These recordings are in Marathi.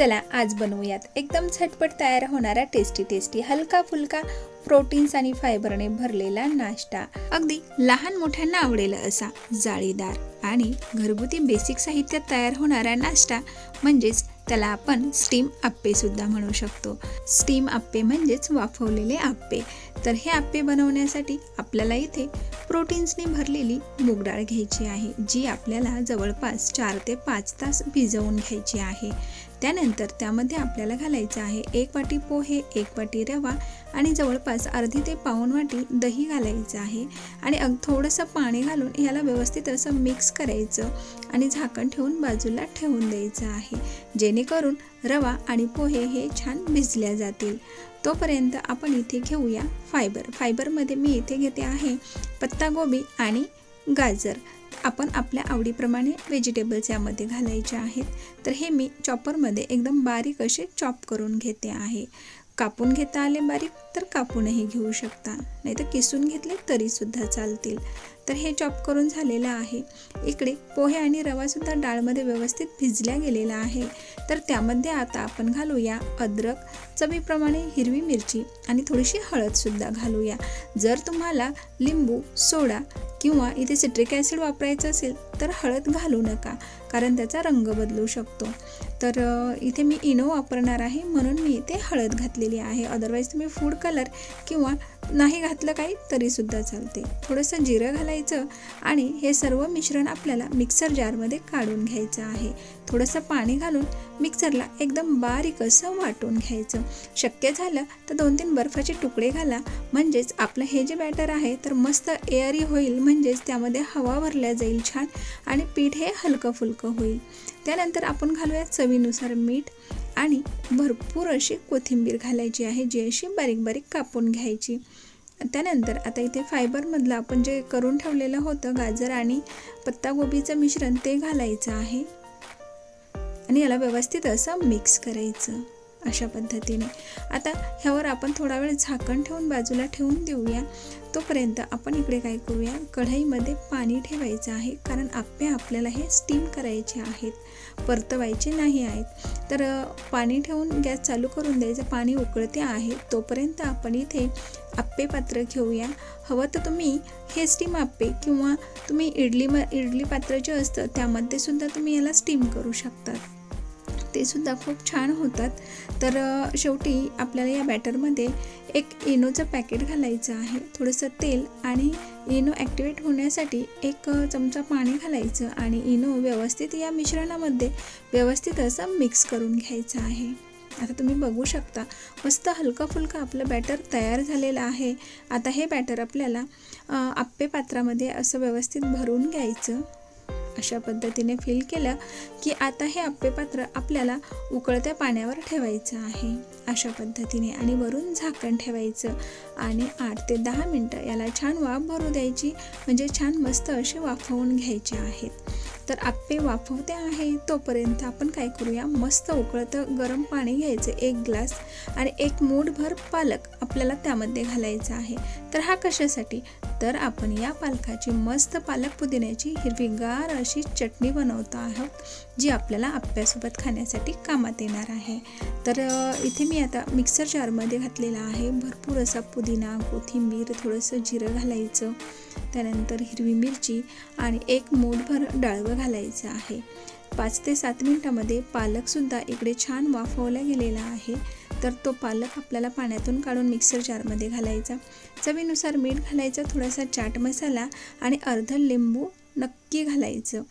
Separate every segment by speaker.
Speaker 1: चला आज बनवूयात. एकदम झटपट तयार होणारा टेस्टी टेस्टी हलका फुलका प्रोटीन्स आणि फायबरने भरलेला नाश्ता. अगदी लहान मोठ्यांना आवडेल असा जाळीदार आणि घरगुती बेसिक साहित्यात तयार होणारा नाश्ता म्हणजेच त्याला आपण स्टीम आप्पे सुद्धा म्हणू शकतो. स्टीम आप्पे म्हणजेच वाफवलेले आप्पे. तर हे आप्पे बनवण्यासाठी आपल्याला इथे प्रोटीन्सने भरलेली मूग डाळ घ्यायची आहे जी आपल्याला जवळपास चार ते पाच तास भिजवून घ्यायची आहे. त्यानंतर त्यामध्ये आपल्याला घालायचं आहे एक वाटी पोहे एक वाटी रवा आणि जवळपास अर्धी ते पाऊण वाटी दही घालायचं आहे. आणि अग थोडंसं पाणी घालून ह्याला व्यवस्थित असं मिक्स करायचं आणि झाकण ठेवून बाजूला ठेवून द्यायचं आहे. जेणेकरून रवा आणि पोहे हे छान भिजल्या जातील. तोपर्यंत आपण इथे घेऊया फायबर फायबरमध्ये मी इथे घेते आहे पत्तागोबी आणि गाजर. आपण आपल्या आवडीप्रमाणे व्हेजिटेबल्स यामध्ये घालायचे आहेत. तर हे मी चॉपरमध्ये एकदम बारीक असे चॉप करून घेते आहे. कापून घेता आले बारीक तर कापूनही घेऊ शकता. नाही तर किसून घेतले तरीसुद्धा चालतील. तर हे चॉप करून झालेलं आहे. इकडे पोहे आणि रवासुद्धा डाळमध्ये व्यवस्थित भिजल्या गेलेला आहे. तर त्यामध्ये आता आपण घालूया अद्रक चवीप्रमाणे हिरवी मिरची आणि थोडीशी हळदसुद्धा घालूया. जर तुम्हाला लिंबू सोडा किंवा इथे सिट्रिक ॲसिड वापरायचं असेल तर हळद घालू नका कारण त्याचा रंग बदलू शकतो. तर इथे मी इनो वापरणार आहे म्हणून मी इथे हळद घातलेली आहे. अदरवाईज तुम्ही फूड कलर किंवा नाही घातलं काही तरीसुद्धा चालते. थोडंसं जिरं घालायचं आणि हे सर्व मिश्रण आपल्याला मिक्सर जारमध्ये काढून घ्यायचं आहे. थोडंसं पाणी घालून मिक्सरला एकदम बारीक असं वाटून घ्यायचं. शक्य झालं तर दोन तीन बर्फाचे तुकडे घाला. म्हणजेच आपलं हे जे बॅटर आहे तर मस्त एअरी होईल. म्हणजेच त्यामध्ये हवा भरल्या जाईल छान. आणि पीठ हे हलकं फुलकं होईल. त्यानंतर आपण घालूया चवीनुसार मीठ आणि भरपूर अशी कोथिंबीर घालायची आहे जी अशी बारीक बारीक कापून घ्यायची. त्यानंतर आता इथे फायबरमधलं आपण जे करून ठेवलेलं होतं गाजर आणि पत्तागोबीचं मिश्रण ते घालायचं आहे. आणि याला व्यवस्थित असं मिक्स करायचं. अशा पद्धतीने. आता ह्यावर आपण थोडा वेळ झाकण ठेवून बाजूला ठेवून देऊया. तोपर्यंत आपण इकडे काय करूया? कढईमध्ये पाणी ठेवायचं आहे. कारण आप्पे आपल्याला हे स्टीम करायचे आहेत. परतवायचे नाही आहेत. तर पाणी ठेवून गॅस चालू करून द्यायचं. पाणी उकळते आहे. तोपर्यंत आपण इथे आप्पे पात्र घेऊया. हवं तर तुम्ही हे स्टीम आप्पे किंवा तुम्ही इडली म इडली पात्र जे असतं त्यामध्ये सुद्धा तुम्ही याला स्टीम करू शकतात. ते सुद्धा खूप छान होतात. तर शेवटी आपल्याला या बॅटरमध्ये एक इनोचं पॅकेट घालायचं आहे. थोडंसं तेल आणि इनो ॲक्टिवेट होण्यासाठी एक चमचा पाणी घालायचं आणि इनो व्यवस्थित या मिश्रणामध्ये व्यवस्थित असं मिक्स करून घ्यायचं आहे. आता तुम्ही बघू शकता मस्त हलका फुलका आपलं बॅटर तयार झालेलं आहे. आता हे बॅटर आपल्याला आप्पे पात्रामध्ये असं व्यवस्थित भरून घ्यायचं. अशा पद्धतीने फिल केलं की आता हे आप्पे पात्र आपल्याला उकळत्या पाण्यावर ठेवायचं आहे. अशा पद्धतीने आणि वरून झाकण ठेवायचं आणि आठ ते दहा मिनटं याला छान वाफ भरू द्यायची. म्हणजे छान मस्त असे वाफवून घ्यायचे आहेत. तर आप्पे वाफवते आहे. तोपर्यंत आपण काय करूया? मस्त उकळतं गरम पाणी घ्यायचं. एक ग्लास आणि एक मूठभर पालक आपल्याला त्यामध्ये घालायचा आहे. तर हा कशासाठी? तर आपण या पालकाची मस्त पालक पुदिन्याची हिरवीगार अशी चटणी बनवतो आहोत जी आपल्याला आप्प्यासोबत खाण्यासाठी कामात येणार आहे. तर इथे मी आता मिक्सर जारमध्ये घातलेला आहे. भरपूर असा पुदिना कोथिंबीर थोडंसं जिरं घालायचं. त्यानंतर हिरवी मिरची आणि एक मूठभर डाळवं घालायचं आहे. पाच ते सात मिनटामध्ये पालकसुद्धा इकडे छान वाफवला गेलेला आहे. तर तो पालक आपल्याला पाण्यातून काढून मिक्सर जारमध्ये घालायचा. चवीनुसार मीठ घालायचं थोडासा चाट मसाला आणि अर्ध लिंबू नक्की घालायचं.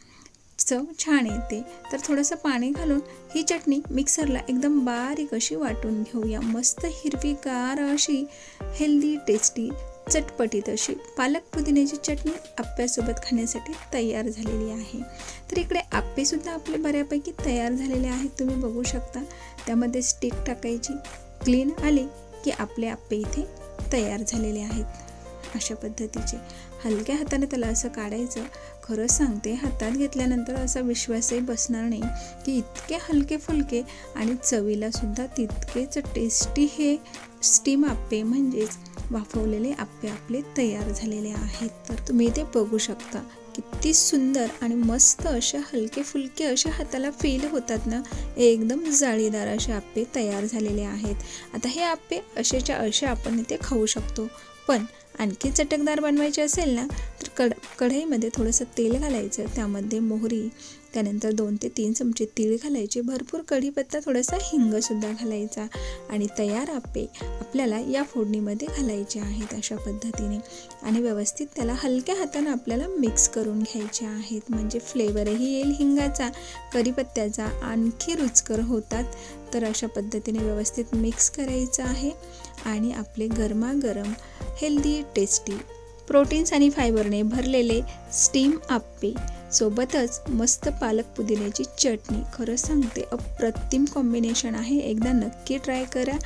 Speaker 1: चव छान येते. तर थोडंसं पाणी घालून ही चटणी मिक्सरला एकदम बारीक अशी वाटून घेऊया. मस्त हिरवीगार अशी हेल्दी टेस्टी चटपटीत अशी पालक पुदिन्याची चटणी आप्प्यासोबत खाण्यासाठी तयार झालेली आहे. तर इकडे आप्पेसुद्धा आपले बऱ्यापैकी तयार झालेले आहेत तुम्ही बघू शकता. त्यामध्ये स्टिक टाकायची क्लीन आली की आपले आप्पे इथे तयार झालेले आहेत. अशा पद्धतीचे. हलक्या हाताने त्याला असं काढायचं. खरंच सांगते हातात घेतल्यानंतर असा विश्वासही बसणार नाही की इतके हलके फुलके आणि चवीलासुद्धा तितकेच टेस्टी हे स्टीम आप्पे म्हणजेच वाफवलेले आप्पे आपले तयार झालेले आहेत. तर तुम्ही ते बघू शकता किती सुंदर आणि मस्त असे हलके फुलके असे हाताला फील होतात ना. एकदम जाळीदार असे आप्पे तयार झालेले आहेत. आता हे आप्पे असेच्या असे आपण इथे खाऊ शकतो. पण आणखी चटकदार बनवायचे असेल ना तर कड कढईमध्ये थोडंसं तेल घालायचं. त्यामध्ये मोहरी त्यानंतर दोन ते तीन चमचे तीळ घालायचे. भरपूर कढीपत्ता थोडासा हिंगसुद्धा घालायचा. आणि तयार आप्पे आपल्याला या फोडणीमध्ये घालायचे आहेत अशा पद्धतीने. आणि व्यवस्थित त्याला हलक्या हातानं आपल्याला मिक्स करून घ्यायचे आहेत. म्हणजे फ्लेवरही येईल हिंगाचा कढीपत्त्याचा आणखी रुचकर होतात. तर अशा पद्धतीने व्यवस्थित मिक्स करायचं आहे आणि आपले गरमागरम हेल्दी टेस्टी प्रोटीन्स आणि फायबरने भरलेले स्टीम आप्पे सोबतच मस्त पालक पुदिन्याची चटणी. खरं सांगते अप्रतिम कॉम्बिनेशन आहे. एकदा नक्की ट्राय करा.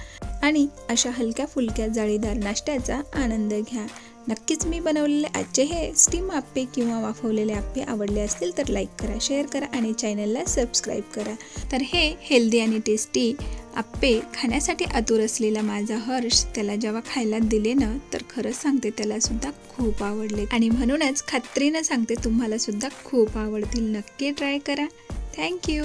Speaker 1: आणि अशा हलक्या फुलक्या जाळीदार नाश्त्याचा आनंद घ्या. नक्कीच मी बनवलेले आजचे हे स्टीम आप्पे किंवा वाफवलेले आप्पे आवडले असतील तर लाईक करा शेअर करा आणि चॅनलला सबस्क्राईब करा. तर हे हेल्दी आणि टेस्टी आप्पे खाण्यासाठी आतुर असलेला माझा हर्ष त्याला जेव्हा खायला दिले ना तर खरंच सांगते त्याला सुद्धा खूप आवडले. आणि म्हणूनच खात्रीनं सांगते तुम्हाला सुद्धा खूप आवडतील. नक्की ट्राय करा. थँक्यू